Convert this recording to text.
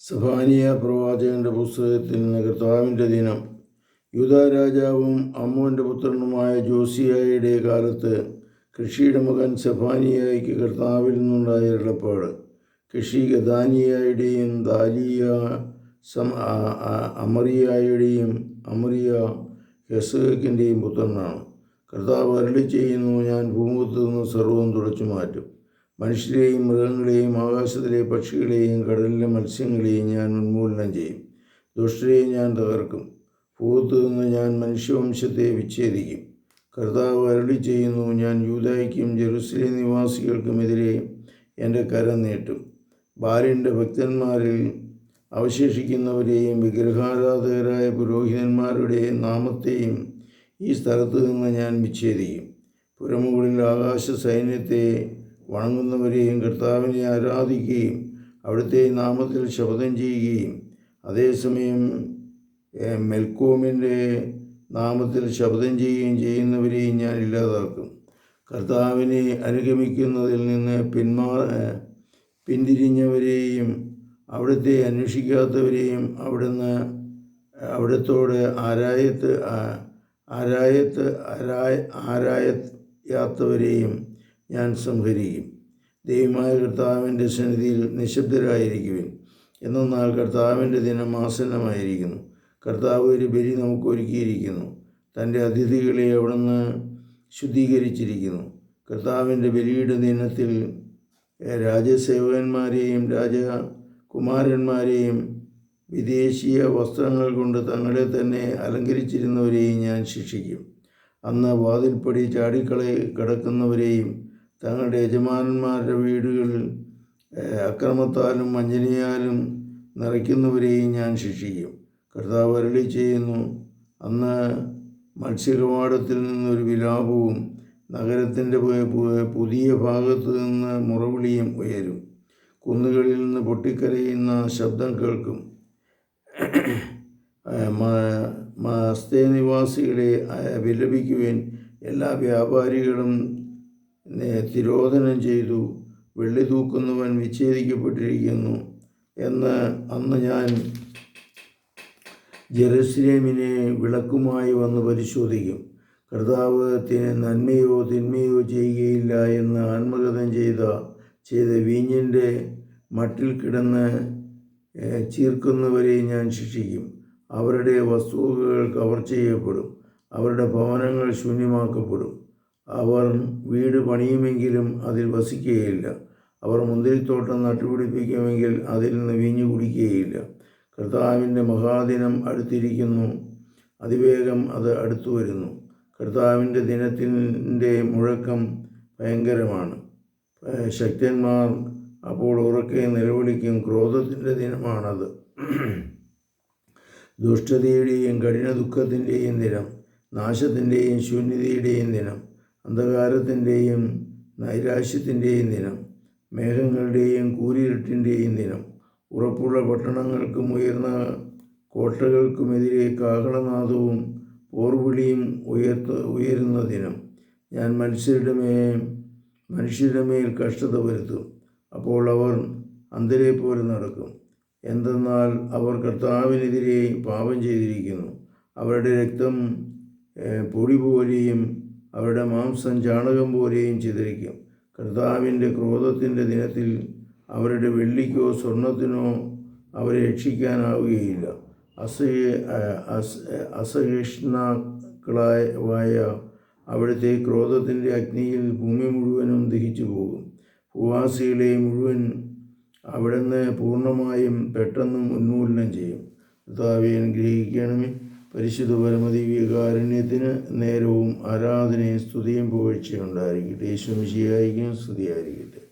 സഫാനിയ പ്രവാചകന്റെ പുസ്തകത്തിൽ നിന്ന് കർത്താവിന്റെ ദിനം. യൂത രാജാവും അമ്മുവിന്റെ പുത്രനുമായ ജോസിയായുടെ കാലത്ത് കൃഷിയുടെ മകൻ സഫാനിയായിക്ക് കർത്താവിൽ നിന്നുണ്ടായ ഇടപാട് കൃഷി ഗദാനിയായുടെയും ദാലിയ സം അമറിയായുടെയും അമറിയ ഹെസേക്കിന്റെയും പുത്രനാണ്. കർത്താവ് അരളി ചെയ്യുന്നു ഞാൻ ഭൂമുഖത്ത് നിന്ന് സർവം തുടച്ചു മാറ്റും. മനുഷ്യരെയും മൃഗങ്ങളെയും ആകാശത്തിലെ പക്ഷികളെയും കടലിലെ മത്സ്യങ്ങളെയും ഞാൻ ഉന്മൂലനം ചെയ്യും. ദുഷ്ടരെയും ഞാൻ തകർക്കും. ഭൂത്ത് നിന്ന് ഞാൻ മനുഷ്യവംശത്തെ വിച്ഛേദിക്കും. കർത്താവ് അരളി ചെയ്യുന്നു ഞാൻ യൂതായ്ക്കും ജെറുസലേം നിവാസികൾക്കുമെതിരെ എന്റെ കരം നീട്ടും. ബാലിന്റെ ഭക്തന്മാരിൽ അവശേഷിക്കുന്നവരെയും വിഗ്രഹാരാധകരായ പുരോഹിതന്മാരുടെ നാമത്തെയും ഈ സ്ഥലത്തു നിന്ന് ഞാൻ വിച്ഛേദിക്കും. പുരമുകളിൽ ആകാശ സൈന്യത്തെ വണങ്ങുന്നവരെയും കർത്താവിനെ ആരാധിക്കുകയും അവിടുത്തെ നാമത്തിൽ ശപഥം ചെയ്യുകയും അതേസമയം മെൽക്കോമിന്റെ നാമത്തിൽ ശപഥം ചെയ്യുകയും ചെയ്യുന്നവരെയും ഞാൻ ഇല്ലാതാക്കും. കർത്താവിനെ അനുഗമിക്കുന്നതിൽ നിന്ന് പിന്മാ പിന്തിരിഞ്ഞവരെയും അവിടുത്തെ അന്വേഷിക്കാത്തവരെയും അവിടുന്ന് അവിടത്തോട് ആരായത്ത് ആരായത്ത് ആരായ ആരായാത്തവരെയും ഞാൻ സംഹരിക്കും. ദൈവമായ കർത്താവിന്റെ സന്നിധിയിൽ നിശബ്ദരായിരിക്കുവിൻ. എന്നാൽ കർത്താവിന്റെ ദിനം ആസന്നമായിരിക്കുന്നു. കർത്താവ് ഒരു ബലി നമുക്ക് ഒരുക്കിയിരിക്കുന്നു തന്റെ അതിഥികളെ അവിടുന്ന് ശുദ്ധീകരിച്ചിരിക്കുന്നു. കർത്താവിന്റെ ബലിയുടെ ദിനത്തിൽ രാജസേവകന്മാരെയും രാജകുമാരന്മാരെയും വിദേശീയ വസ്ത്രങ്ങൾ കൊണ്ട് തങ്ങളെ തന്നെ അലങ്കരിച്ചിരുന്നവരെയും ഞാൻ ശിക്ഷിക്കും. അന്ന് വാതിൽപ്പടി ചാടിക്കളെ കിടക്കുന്നവരെയും തങ്ങളുടെ യജമാനന്മാരുടെ വീടുകളിൽ അക്രമത്താലും വഞ്ചനയാലും നിറയ്ക്കുന്നവരെയും ഞാൻ ശിക്ഷിക്കും. കർത്താവ് അരളി ചെയ്യുന്നു അന്ന് മത്സ്യകവാടത്തിൽ നിന്നൊരു വിലാപവും നഗരത്തിന്റെ പുതിയ ഭാഗത്തു നിന്ന് മുറവിളിയും ഉയരും. കുന്നുകളിൽ നിന്ന് പൊട്ടിക്കരയുന്ന ശബ്ദം കേൾക്കും. മസ്തേ നിവാസികളെ വിലപിക്കുവാൻ. എല്ലാ വ്യാപാരികളും തിരോധനം ചെയ്തു വെള്ളി തൂക്കുന്നവൻ വിച്ഛേദിക്കപ്പെട്ടിരിക്കുന്നു എന്ന് അന്ന് ഞാൻ ജെറുസലേമിനെ വിളക്കുമായി വന്ന് പരിശോധിക്കും. കർത്താവ് നന്മയോ തിന്മയോ ചെയ്യുകയില്ല എന്ന് ആത്മകഥം ചെയ്ത ചെയ്ത വീഞ്ഞിന്റെ മട്ടിൽ കിടന്ന് ചീർക്കുന്നവരെ ഞാൻ ശിക്ഷിക്കും. അവരുടെ വസ്തുവകകൾ കവർ ചെയ്യപ്പെടും. അവരുടെ ഭവനങ്ങൾ ശൂന്യമാക്കപ്പെടും. അവർ വീട് പണിയുമെങ്കിലും അതിൽ വസിക്കുകയില്ല. അവർ മുന്തിരിത്തോട്ടം നട്ടുപിടിപ്പിക്കുമെങ്കിൽ അതിൽ നിന്ന് വീഞ്ഞു കുടിക്കുകയില്ല. കർത്താവിന്റെ മഹാദിനം അടുത്തിരിക്കുന്നു. അതിവേഗം അത് അടുത്തു വരുന്നു. കർത്താവിന്റെ ദിനത്തിന്റെ മുഴക്കം ഭയങ്കരമാണ്. ശക്തന്മാർ അപ്പോൾ ഉറക്കെ നിലവിളിക്കും. ക്രോധത്തിന്റെ ദിനമാണത്. ദുഷ്ടതയുടെയും കഠിന ദുഃഖത്തിന്റെയും ദിനം. നാശത്തിന്റെയും ശൂന്യതയുടെയും ദിനം. അന്ധകാരത്തിന്റെയും നൈരാശ്യത്തിന്റെയും ദിനം മേഘങ്ങളുടെയും കൂരിരുട്ടിന്റെയും ദിനം ഉറപ്പുള്ള പട്ടണങ്ങൾക്കും ഉയർന്ന കോട്ടകൾക്കുമെതിരെ കാഹളനാദവും പോർവിളിയും ഉയർത്ത ഉയരുന്ന ദിനം. ഞാൻ മനുഷ്യരുടെ മേ മനുഷ്യരുടെ മേൽ കഷ്ടത വരുത്തും. അപ്പോൾ അവർ അന്തരെ പോലെ നടക്കും. എന്തെന്നാൽ അവർ കർത്താവിനെതിരെ പാപം ചെയ്തിരിക്കുന്നു. അവരുടെ രക്തം പൊടി പോലെയും അവരുടെ മാംസം ചാണകം പോലെയും ചിതറിക്കും. കർത്താവിന്റെ ക്രോധത്തിന്റെ ദിനത്തിൽ അവരുടെ വെള്ളിക്കോ സ്വർണത്തിനോ അവരെ രക്ഷിക്കാനാവുകയില്ല. അസഹ അസ അസഹിഷ്ണുക്കളായ അവിടുത്തെ ക്രോധത്തിന്റെ അഗ്നിയിൽ ഭൂമി മുഴുവനും ദഹിച്ചു പോകും ഭൂവാസികളെ മുഴുവൻ അവിടുന്ന് പൂർണമായും പെട്ടെന്നും ഉന്മൂലനം ചെയ്യും. കർത്താവെ അനുഗ്രഹിക്കണമേ. പരിശുദ്ധ പരമദിവ്യകാരുണ്യത്തിന് നേരവും ആരാധനയും സ്തുതിയും പുകഴ്ചയുണ്ടായിരിക്കട്ടെ യേശു മിശിയായിരിക്കും സ്തുതിയായിരിക്കട്ടെ.